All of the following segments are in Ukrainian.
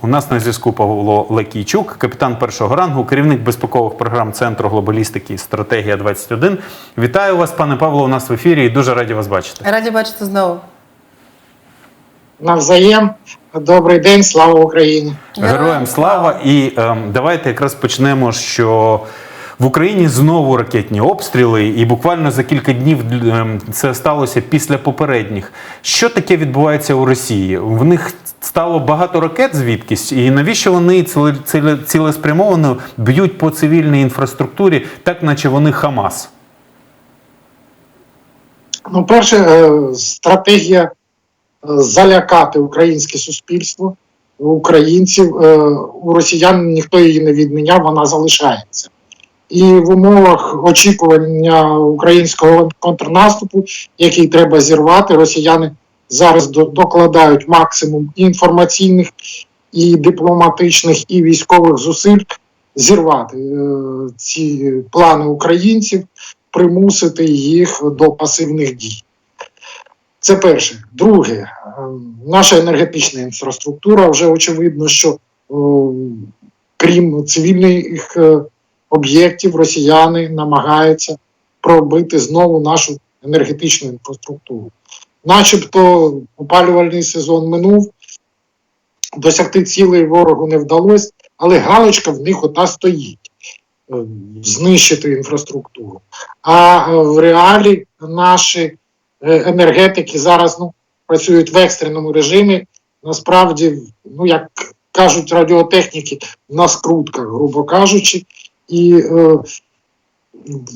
У нас на зв'язку Павло Лекійчук, капітан першого рангу, керівник безпекових програм Центру глобалістики і стратегія 21. Вітаю вас, пане Павло. У нас в ефірі і дуже раді вас бачити. Раді бачити знову. Навзаєм. Добрий день, слава Україні! Героям слава! І ем, давайте якраз почнемо, що в Україні знову ракетні обстріли, і буквально за кілька днів ем, це сталося після попередніх. Що таке відбувається у Росії? В них стало багато ракет звідкись, і навіщо вони ціле- ціле- цілеспрямовано б'ють по цивільній інфраструктурі, так наче вони Хамас? Ну, перше, е, стратегія е, залякати українське суспільство, українців. Е, У росіян ніхто її не відміняв, вона залишається. І в умовах очікування українського контрнаступу, який треба зірвати, росіяни зараз докладають максимум інформаційних, і дипломатичних, і військових зусиль зірвати е, ці плани українців, примусити їх до пасивних дій. Це перше. Друге, е, наша енергетична інфраструктура вже очевидно, що е, крім цивільних об'єктів, росіяни намагаються пробити знову нашу енергетичну інфраструктуру. Начебто опалювальний сезон минув, досягти цілей ворогу не вдалося, але галочка в них ота стоїть е, знищити інфраструктуру. А е, в реалі наші е, енергетики зараз ну, працюють в екстреному режимі. Насправді, ну як кажуть радіотехніки, на скрутках, грубо кажучи, і е,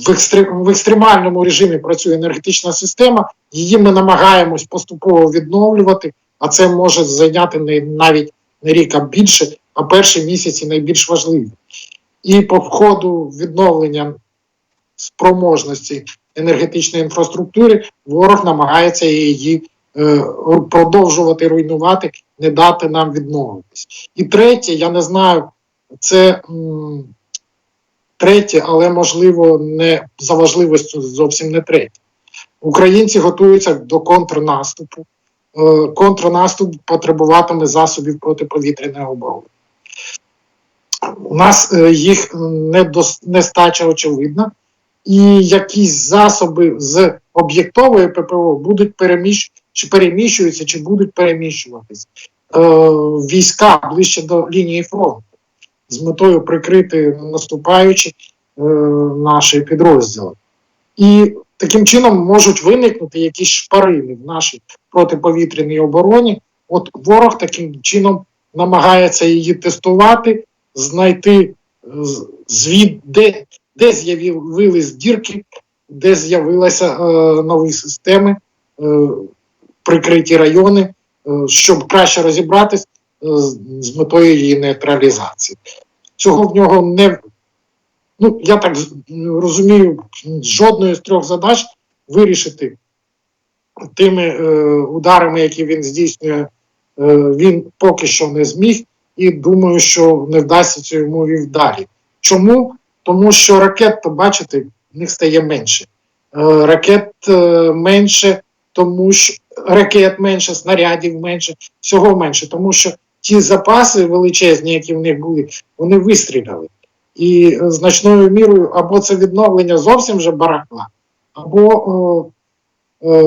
в, екстре, в екстремальному режимі працює енергетична система. Її ми намагаємось поступово відновлювати, а це може зайняти не навіть не рік, а більше, а перші місяці найбільш важливі. І по ходу відновлення спроможності енергетичної інфраструктури ворог намагається її е, продовжувати руйнувати, не дати нам відновитись. І третє, я не знаю, це м, третє, але можливо не за важливістю зовсім не третє. Українці готуються до контрнаступу. Е, контрнаступ потребуватиме засобів протиповітряної оборони. У нас е, їх нестача очевидна, і якісь засоби з об'єктової ППО будуть переміщ... чи переміщуються, чи будуть переміщуватись е, війська ближче до лінії фронту з метою прикрити наступаючі е, наші підрозділи. І таким чином можуть виникнути якісь шпарини в нашій протиповітряній обороні. От ворог таким чином намагається її тестувати, знайти е, звід, де, де з'явились дірки, де з'явилися е, нові системи, е, прикриті райони, е, щоб краще розібратись з- метою її нейтралізації. Цього в нього не ну я так розумію, жодної з трьох задач вирішити тими е, ударами, які він здійснює, е, він поки що не зміг, і думаю, що не вдасться це йому і вдалі. Чому? Тому що ракет, то в них стає менше. Е, ракет е, менше, тому що ракет менше, снарядів менше, всього менше, тому що ті запаси величезні, які в них були, вони вистріляли. І е, значною мірою або це відновлення зовсім вже барахла, або е, е,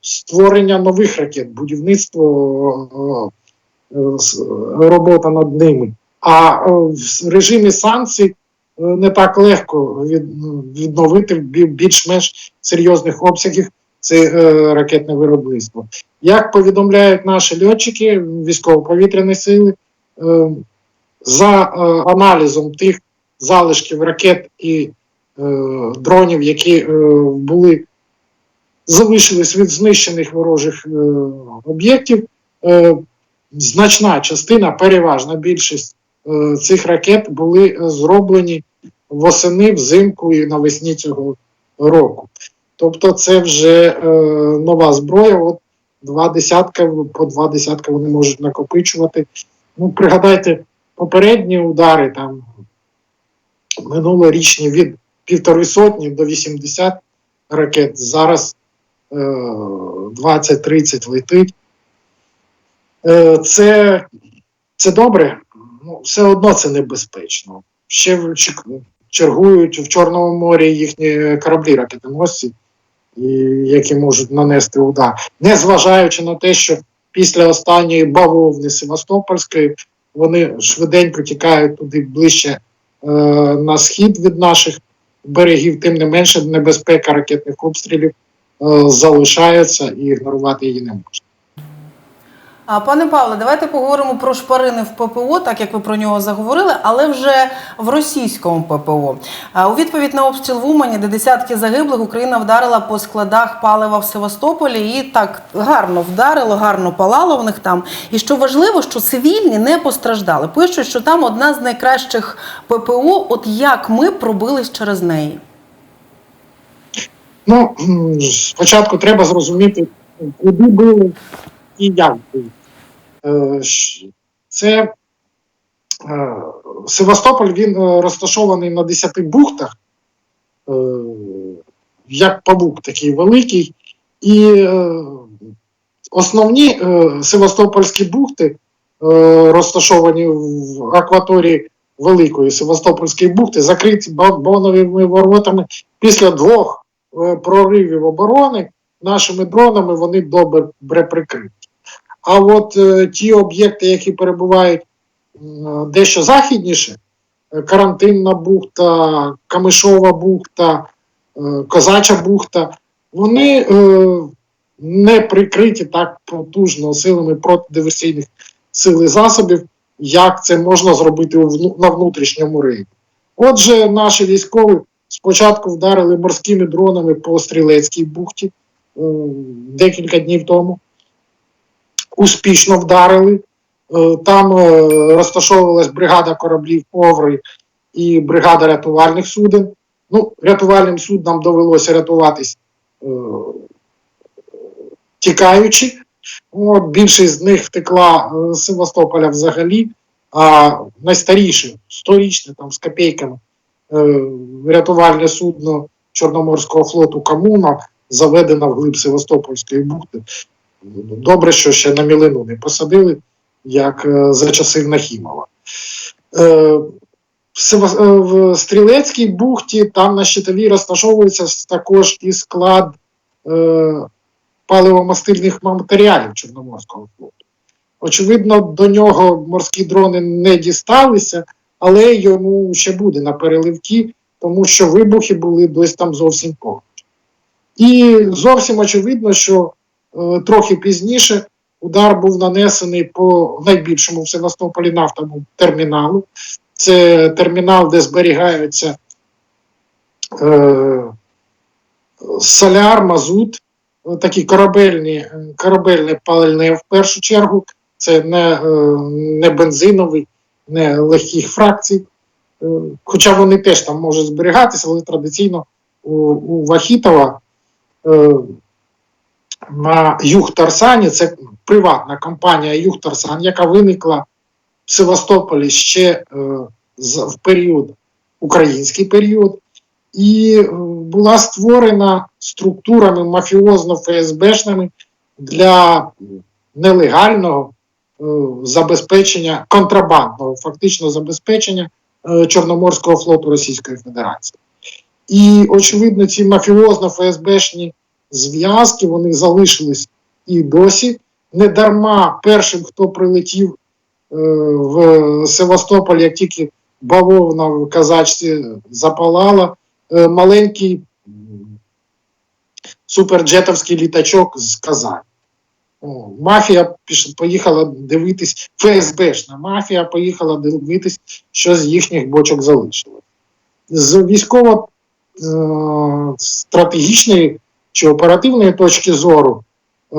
створення нових ракет, будівництво, е, е, робота над ними. А е, в режимі санкцій е, не так легко від, ну, відновити більш-менш серйозних обсягів це е, ракетне виробництво. Як повідомляють наші льотчики військово-повітряні сили, е, за е, аналізом тих залишків ракет і дронів, які були залишились від знищених ворожих об'єктів, значна частина, переважна більшість цих ракет були зроблені восени, взимку і навесні цього року. Тобто, це вже е, нова зброя. От два десятка, по два десятка вони можуть накопичувати. Ну, пригадайте, попередні удари там минулорічні від півтори сотні до 80 ракет. Зараз е, 20-30 летить. Е, це Це добре, ну, все одно це небезпечно. Ще чергують в Чорному морі їхні кораблі ракетоносці, і, які можуть нанести удар. Незважаючи на те, що після останньої бавовни Севастопольської вони швиденько тікають туди ближче е, на схід від наших берегів, тим не менше небезпека ракетних обстрілів е, залишається і ігнорувати її не можна. А, Пане Павле, давайте поговоримо про шпарини в ППО, так як ви про нього заговорили, але вже в російському ППО. А, У відповідь на обстріл в Умані, де десятки загиблих, Україна вдарила по складах палива в Севастополі і так гарно вдарило, гарно палало в них там. І що важливо, що цивільні не постраждали. Пишуть, що там одна з найкращих ППО. От як ми пробились через неї? Ну, спочатку треба зрозуміти, куди били і як били. Е, Це е, Севастополь він е, розташований на 10 бухтах, як павук такий великий. І основні Севастопольські бухти, розташовані в акваторії Великої Севастопольської бухти, закриті боновими воротами після двох проривів оборони нашими дронами вони добре прикриті. А от е, ті об'єкти, які перебувають м, дещо західніше, е, карантинна бухта, Камишова бухта, е, Козача бухта, вони е, не прикриті так потужно силами протидиверсійних сил і засобів, як це можна зробити на внутрішньому рейді. Отже, наші військові спочатку вдарили морськими дронами по стрілецькій бухті е, декілька днів тому. Успішно вдарили. Е, Там е, розташовувалась бригада кораблів Оври і бригада рятувальних суден. Ну, рятувальним суднам довелося рятуватись е, тікаючи. От, більшість з них втекла е, з Севастополя взагалі, а найстаріше, сторічне там з копійками, рятувальне судно Чорноморського флоту Камуна заведено вглиб Севастопольської бухти. Добре, що ще на мілину не посадили, як е, за часів Нахімова. Е, е, в Стрілецькій бухті там на щитовій розташовується також і склад паливомастильних матеріалів Чорноморського флоту. Очевидно, до нього морські дрони не дісталися, але йому ще буде на переливки, тому що вибухи були десь там зовсім поруч. І зовсім очевидно, що трохи пізніше удар був нанесений по найбільшому в Севастополі нафтовому терміналу. Це термінал, де зберігаються е, соляр, мазут, е, такі корабельні, е, корабельне паливне в першу чергу. Це не, е, не бензиновий, не легких фракцій. Е, Хоча вони теж там можуть зберігатися, але традиційно у, у Вахітова е, на Юг-Тарсані, це приватна компанія Юг-Тарсан, яка виникла в Севастополі ще е, в період, український період, і е, була створена структурами мафіозно-ФСБшними для нелегального е, забезпечення, контрабандного фактично забезпечення Чорноморського флоту Російської Федерації. І, очевидно, ці мафіозно-ФСБшні зв'язки вони залишились і досі. Не дарма першим, хто прилетів е, в Севастополь, як тільки бавовна в казачці запалала, е, маленький суперджетовський літачок з Казані. О, Мафія поїхала дивитись, ФСБшна мафія поїхала дивитись, що з їхніх бочок залишилось. З військово-стратегічної чи оперативної точки зору е,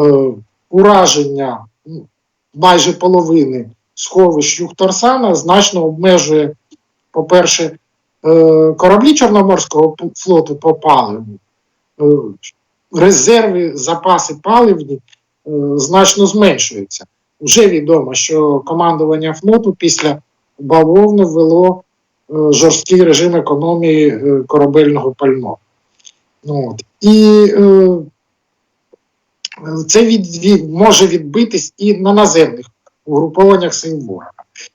ураження ну, майже половини сховищ Юхтарсана значно обмежує, по-перше, е, кораблі Чорноморського флоту по паливу, е, резерви, запаси паливні е, значно зменшуються. Вже відомо, що командування флоту після бавовни ввело е, жорсткий режим економії е, корабельного пального. Ну, от. І е, це від, від, може відбитись і на наземних угрупованнях сил ворога.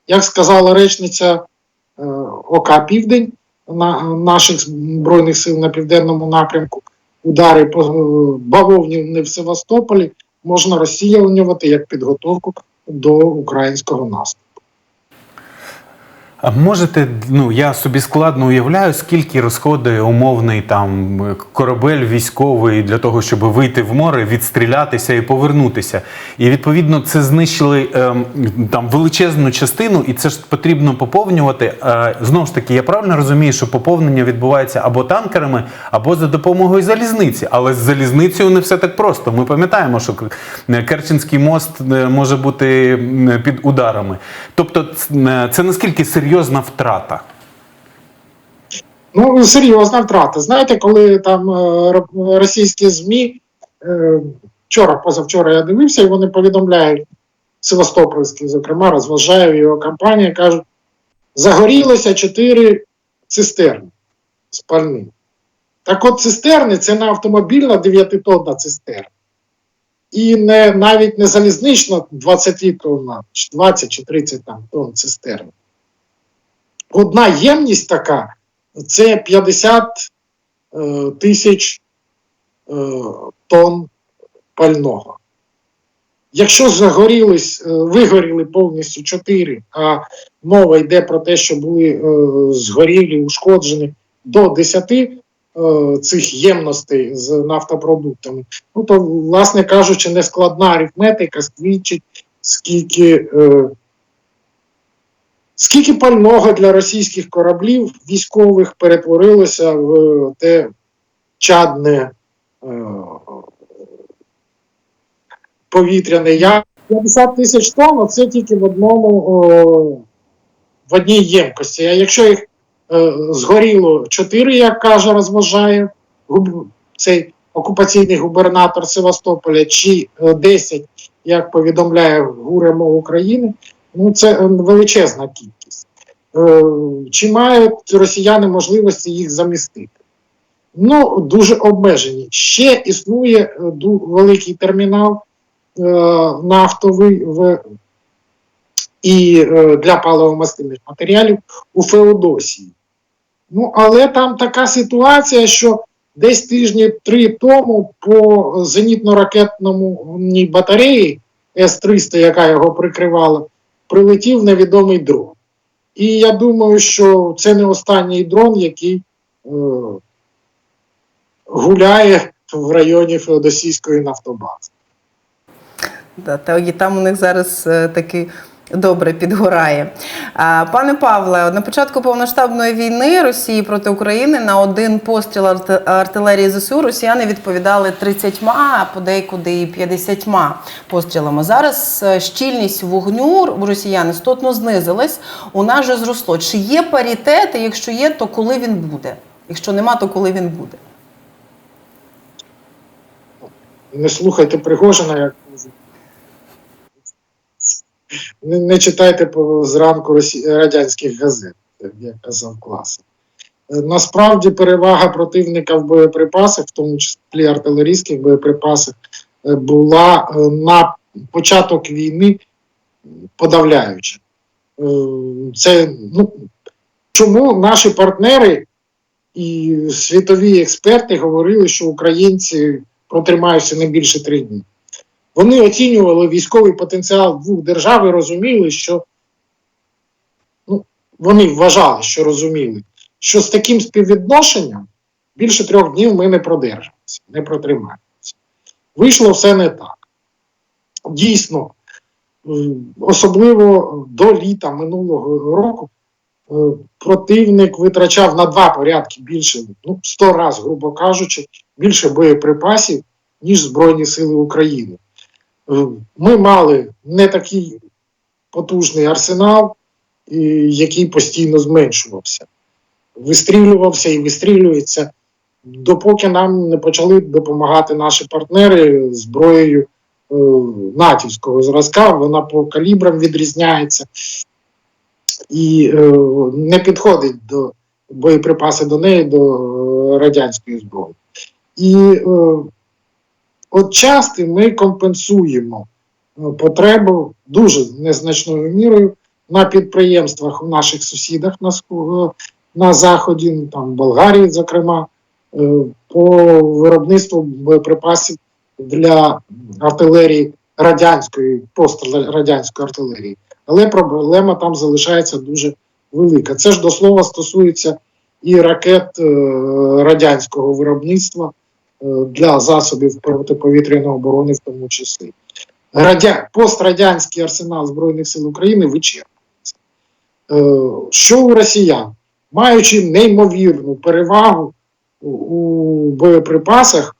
Як сказала речниця е, ОК Південь на, наших Збройних сил на південному напрямку, удари по е, бавовні в Севастополі можна розсіювати як підготовку до українського наступу. Можете, ну я собі складно уявляю, скільки розходує умовний там корабель військовий для того, щоб вийти в море, відстрілятися і повернутися. І відповідно це знищили ем, там величезну частину, і це ж потрібно поповнювати. Е, знову ж таки, я правильно розумію, що поповнення відбувається або танкерами, або за допомогою залізниці. Але з залізницею не все так просто. Ми пам'ятаємо, що Керченський мост е, може бути під ударами. Тобто, е, це наскільки серйозна втрата? Ну, серйозна втрата. Знаєте, коли там е, російські ЗМІ е, вчора, позавчора я дивився, і вони повідомляють Севастопольський, зокрема, розважаю його компанія, кажуть, загорілося чотири цистерни спальні. Так от цистерни це не автомобільна 9-тонна цистерна. І не, навіть не залізнична 20 тонна, чи 20 чи 30 там, тонн цистерни. Одна ємність така це 50 е, тисяч е, тонн пального. Якщо загорілись, е, вигоріли повністю 4, а мова йде про те, що були е, згорілі, ушкоджені до 10 е, цих ємностей з нафтопродуктами, ну то, власне кажучи, нескладна арифметика свідчить, скільки е, Скільки пального для російських кораблів військових перетворилося в те чадне е, повітряне я 50 тисяч тонн це тільки в одному в одній ємкості. А якщо їх е, згоріло 4, як каже, розважає цей окупаційний губернатор Севастополя, чи е, 10, як повідомляє ГУРМО України, ну це е, величезна кількість. Е, Чи мають росіяни можливості їх замістити? Ну, дуже обмежені. Ще існує е, великий термінал нафтовий в, і для паливомастильних матеріалів у Феодосії. Ну, але там така ситуація, що десь тижні три тому по зенітно-ракетному батареї С-300, яка його прикривала, прилетів невідомий дрон. І я думаю, що це не останній дрон, який е, гуляє в районі Феодосійської нафтобази. Да, та і там у них зараз е, таки добре підгорає. Пане Павле, на початку повноштабної війни Росії проти України на один постріл артилерії ЗСУ росіяни відповідали 30, а подейкуди і 50 пострілами. Зараз е, щільність вогню у росіян істотно знизилась, у нас же зросло. Чи є паритет? І якщо є, то коли він буде? Якщо нема, то коли він буде? Не слухайте Пригожина, як. Не, не читайте зранку радянських газет, як казав класик. Е, Насправді перевага противника в боєприпасах, в тому числі артилерійських боєприпасах, е, була е, на початок війни подавляюча. Це, ну, чому наші партнери і світові експерти говорили, що українці протримаються не більше три дні. Вони оцінювали військовий потенціал двох держав і розуміли, що ну, вони вважали, що розуміли, що з таким співвідношенням більше трьох днів ми не продержимося, не протримаємося. Вийшло все не так. Дійсно, особливо до літа минулого року е, противник витрачав на два порядки більше, ну, 100 разів, грубо кажучи, більше боєприпасів, ніж Збройні Сили України. Е, Ми мали не такий потужний арсенал, який постійно зменшувався. Вистрілювався і вистрілюється, допоки нам не почали допомагати наші партнери зброєю е, натівського зразка. Вона по калібрам відрізняється і е, не підходить до боєприпаси до неї, до е, радянської зброї. І е, от часто ми компенсуємо е, потребу дуже незначною мірою на підприємствах у наших сусідах на, сху- на заході, ну, там Болгарії, зокрема, е, по виробництву боєприпасів для артилерії радянської, пострадянської артилерії. Але проблема там залишається дуже велика. Це ж до слова стосується і ракет е, радянського виробництва е, для засобів протиповітряної оборони, в тому числі. Радя... Пострадянський арсенал Збройних сил України вичерпується. Е, Що у росіян? Маючи неймовірну перевагу у- боєприпасах,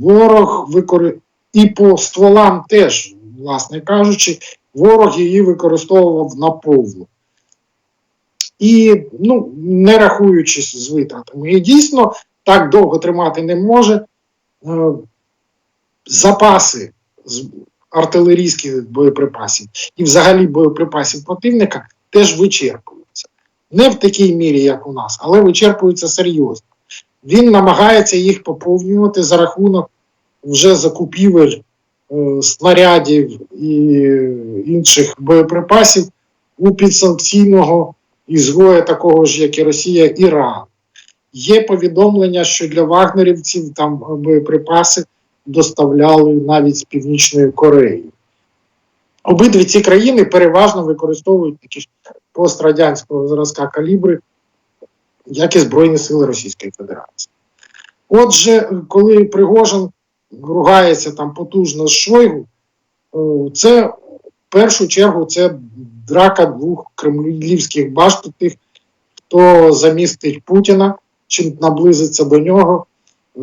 ворог викори... і по стволам теж, власне кажучи, ворог її використовував наповну. І ну, не рахуючись з витратами. І дійсно так довго тримати не може. Е, Запаси артилерійських боєприпасів і взагалі боєприпасів противника теж вичерпуються. Не в такій мірі, як у нас, але вичерпуються серйозно. Він намагається їх поповнювати за рахунок вже закупівель е, снарядів і інших боєприпасів у підсанкційного ізгоя, такого ж, як і Росія, Іран. Є повідомлення, що для вагнерівців там боєприпаси доставляли навіть з Північної Кореї. Обидві ці країни переважно використовують такі ж пострадянського зразка калібри, як і Збройні Сили Російської Федерації. Отже, коли Пригожин ругається там потужно з Шойгу, це в першу чергу це драка двох кремлівських башт, тих, хто замістить Путіна, чим наблизиться до нього е,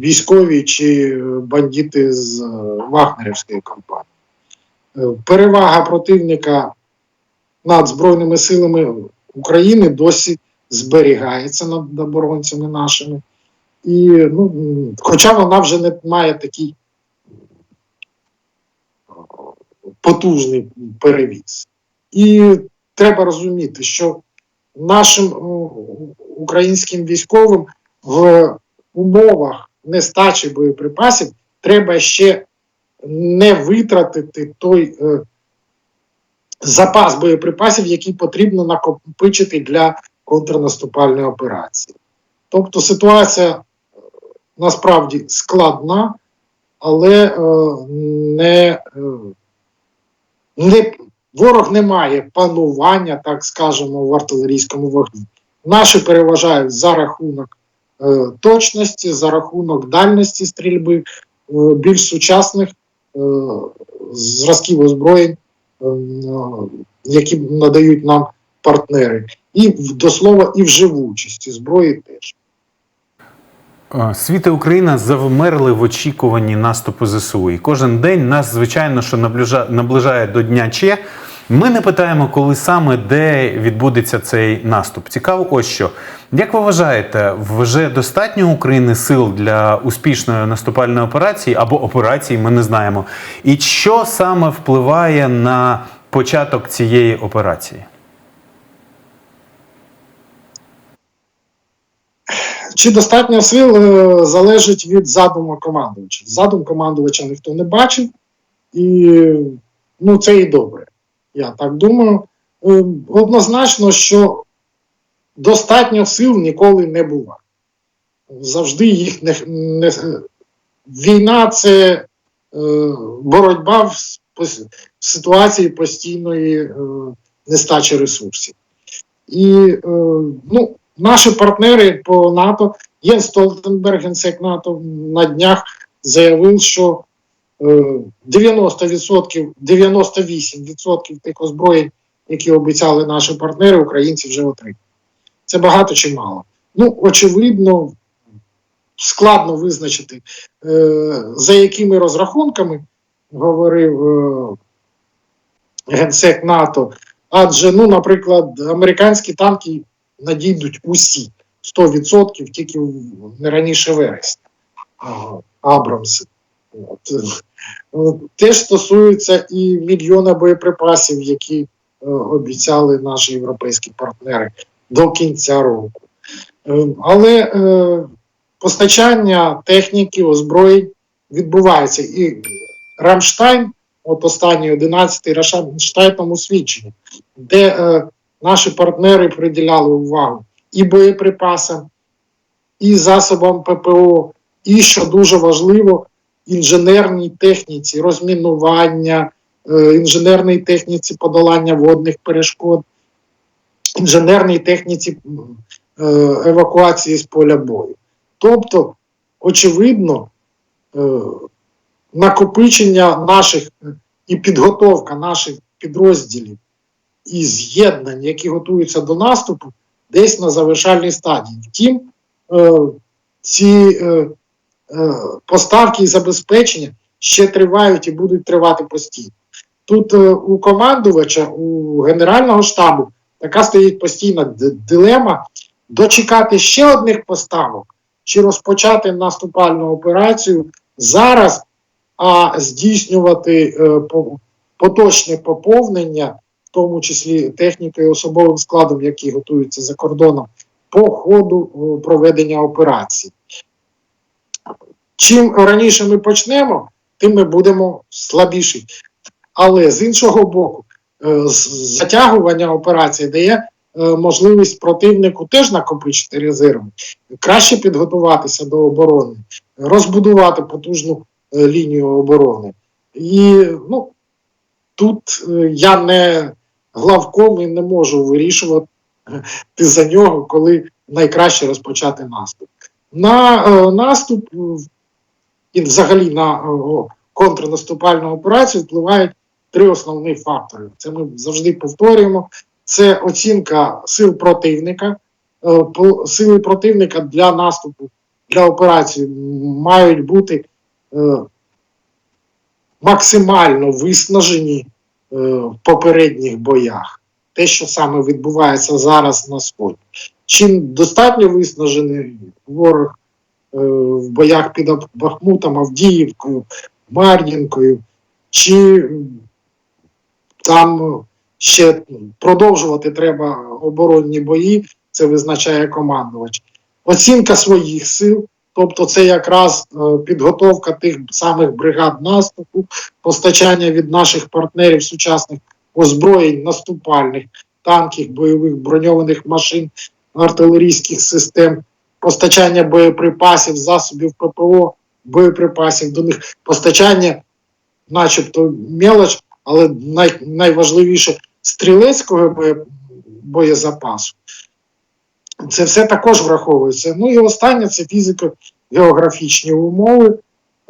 військові чи бандити з е, Вагнерівської компанії. Е, Перевага противника над Збройними силами України досі зберігається над оборонцями нашими. І, ну, хоча вона вже не має такий е, потужний перевіз. І треба розуміти, що нашим е, українським військовим в умовах нестачі боєприпасів треба ще не витратити той е, запас боєприпасів, який потрібно накопичити для контрнаступальної операції. Тобто ситуація е, насправді складна, але е, не, е, не ворог не має панування, так скажемо, в артилерійському вогні. Наші переважають за рахунок е, точності, за рахунок дальності стрільби, е, більш сучасних е, зразків озброєнь, е, е, які надають нам партнери. І до слова, і в живучості зброї теж. Е, Світ і Україна завмерли в очікуванні наступу ЗСУ. І кожен день нас, звичайно, що наближає до Дня Че. Ми не питаємо, коли саме де відбудеться цей наступ. Цікаво, ось що. Як ви вважаєте, вже достатньо України сил для успішної наступальної операції або операції, ми не знаємо. І що саме впливає на початок цієї операції? Чи достатньо сил е, залежить від задуму командувача. Задум командувача ніхто не бачив, і ну, це і добре. Я так думаю. Е, Однозначно, що достатньо сил ніколи не було. Завжди їх не, не війна це е, боротьба в, в ситуації постійної е, нестачі ресурсів. І е, ну, наші партнери по НАТО, Єн Столтенберг, генсек НАТО, на днях заявив, що 90%, 98% тих озброєнь, які обіцяли наші партнери, українці вже отримали. Це багато чи мало. Ну, очевидно, складно визначити, е, за якими розрахунками говорив е, генсек НАТО. Адже, ну, наприклад, американські танки надійдуть усі 100% тільки не раніше вересня. Абрамси. Е, Теж стосується і мільйона боєприпасів, які е, обіцяли наші європейські партнери до кінця року. Е, Але постачання техніки, озброєнь відбувається. І Рамштайн от останній 11-й Рамштайному свідченні, де наші партнери приділяли увагу і боєприпасам, і засобам ППО, і що дуже важливо, інженерній техніці розмінування, е, інженерній техніці подолання водних перешкод, інженерній техніці е, евакуації з поля бою. Тобто, очевидно, е, накопичення наших і підготовка наших підрозділів і з'єднань, які готуються до наступу, десь на завершальній стадії. Втім, ці поставки і забезпечення ще тривають і будуть тривати постійно. Тут е, у командувача, у Генерального штабу така стоїть постійна дилема дочекати ще одних поставок чи розпочати наступальну операцію зараз, а здійснювати е, поточне поповнення, в тому числі технікою, особовим складом, які готуються за кордоном, по ходу е, проведення операції. Чим раніше ми почнемо, тим ми будемо слабіші. Але з іншого боку, е, затягування операції дає е, можливість противнику теж накопичити резерви, краще підготуватися до оборони, розбудувати потужну е, лінію оборони. І ну, тут я не главком і не можу вирішувати за нього, коли найкраще розпочати наступ. На наступ і взагалі на контрнаступальну операцію впливають три основні фактори. Це ми завжди повторюємо. Це оцінка сил противника. Е, Сили противника для наступу, для операції мають бути е, максимально виснажені е, в попередніх боях. Те, що саме відбувається зараз на сході. Чим достатньо виснажений ворог в боях під Бахмутом, Авдіївкою, Мар'їнкою, чи там е, ще продовжувати треба оборонні бої, це визначає командувач. Оцінка своїх сил, тобто це якраз е, підготовка тих самих бригад наступу, постачання від наших партнерів сучасних озброєнь наступальних, танків, бойових броньованих машин, артилерійських систем, постачання боєприпасів, засобів ППО, боєприпасів до них, постачання, начебто, мелоч, але най, найважливіше стрілецького боє, боєзапасу. Це все також враховується. Ну і останнє це фізико-географічні умови,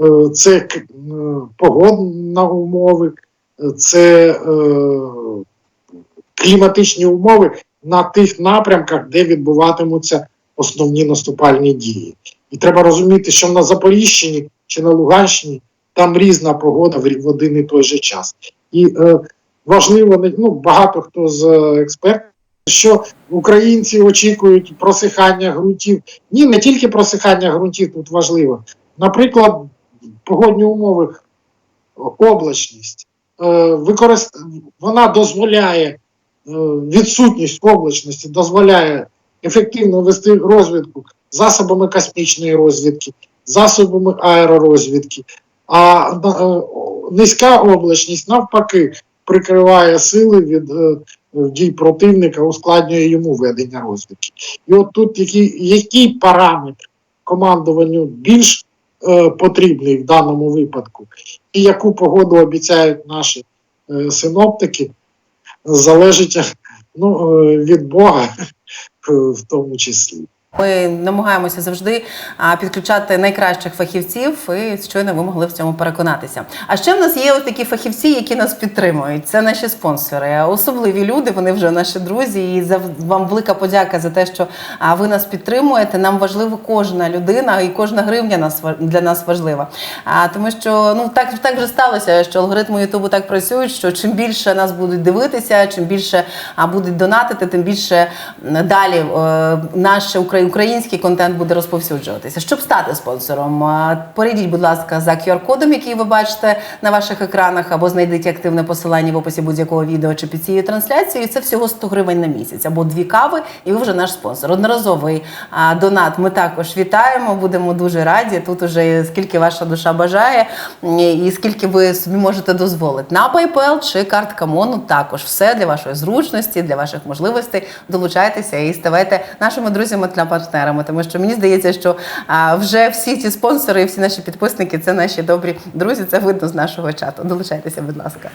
е, це е, погодні умови, це е, кліматичні умови на тих напрямках, де відбуватимуться основні наступальні дії. І треба розуміти, що на Запоріжчині чи на Луганщині там різна погода в один і той же час. І е, важливо, ну, багато хто з е, експертів, що українці очікують просихання ґрунтів. Ні, не тільки просихання ґрунтів тут важливо. Наприклад, погодні умови, облачність. Е, використ... Вона дозволяє, е, відсутність облачності дозволяє ефективно вести розвідку засобами космічної розвідки, засобами аеророзвідки. А е, низька облачність навпаки прикриває сили від е, дій противника, ускладнює йому ведення розвідки. І от тут який, який параметр командуванню більш е, потрібний в даному випадку, і яку погоду обіцяють наші е, синоптики, залежить ну, е, від Бога в тому числі. Ми намагаємося завжди підключати найкращих фахівців, і щойно ви могли в цьому переконатися. А ще в нас є ось такі фахівці, які нас підтримують. Це наші спонсори, особливі люди. Вони вже наші друзі. І вам велика подяка за те, що ви нас підтримуєте. Нам важлива кожна людина і кожна гривня нас для нас важлива. А тому, що ну так так вже сталося, що алгоритми Ютубу так працюють, що чим більше нас будуть дивитися, чим більше будуть донатити, тим більше далі е, наше українське український контент буде розповсюджуватися. Щоб стати спонсором, перейдіть, будь ласка, за QR-кодом, який ви бачите на ваших екранах, або знайдіть активне посилання в описі будь-якого відео чи під цією трансляцією. Це всього 100 гривень на місяць, або дві кави, і ви вже наш спонсор. Одноразовий донат ми також вітаємо. Будемо дуже раді. Тут уже скільки ваша душа бажає, і скільки ви собі можете дозволити. На PayPal чи картка Мону також все для вашої зручності, для ваших можливостей. Долучайтеся і ставайте нашими друзями та партнерами. Тому що мені здається, що вже всі ці спонсори всі наші підписники це наші добрі друзі. Це видно з нашого чату. Долучайтеся, будь ласка.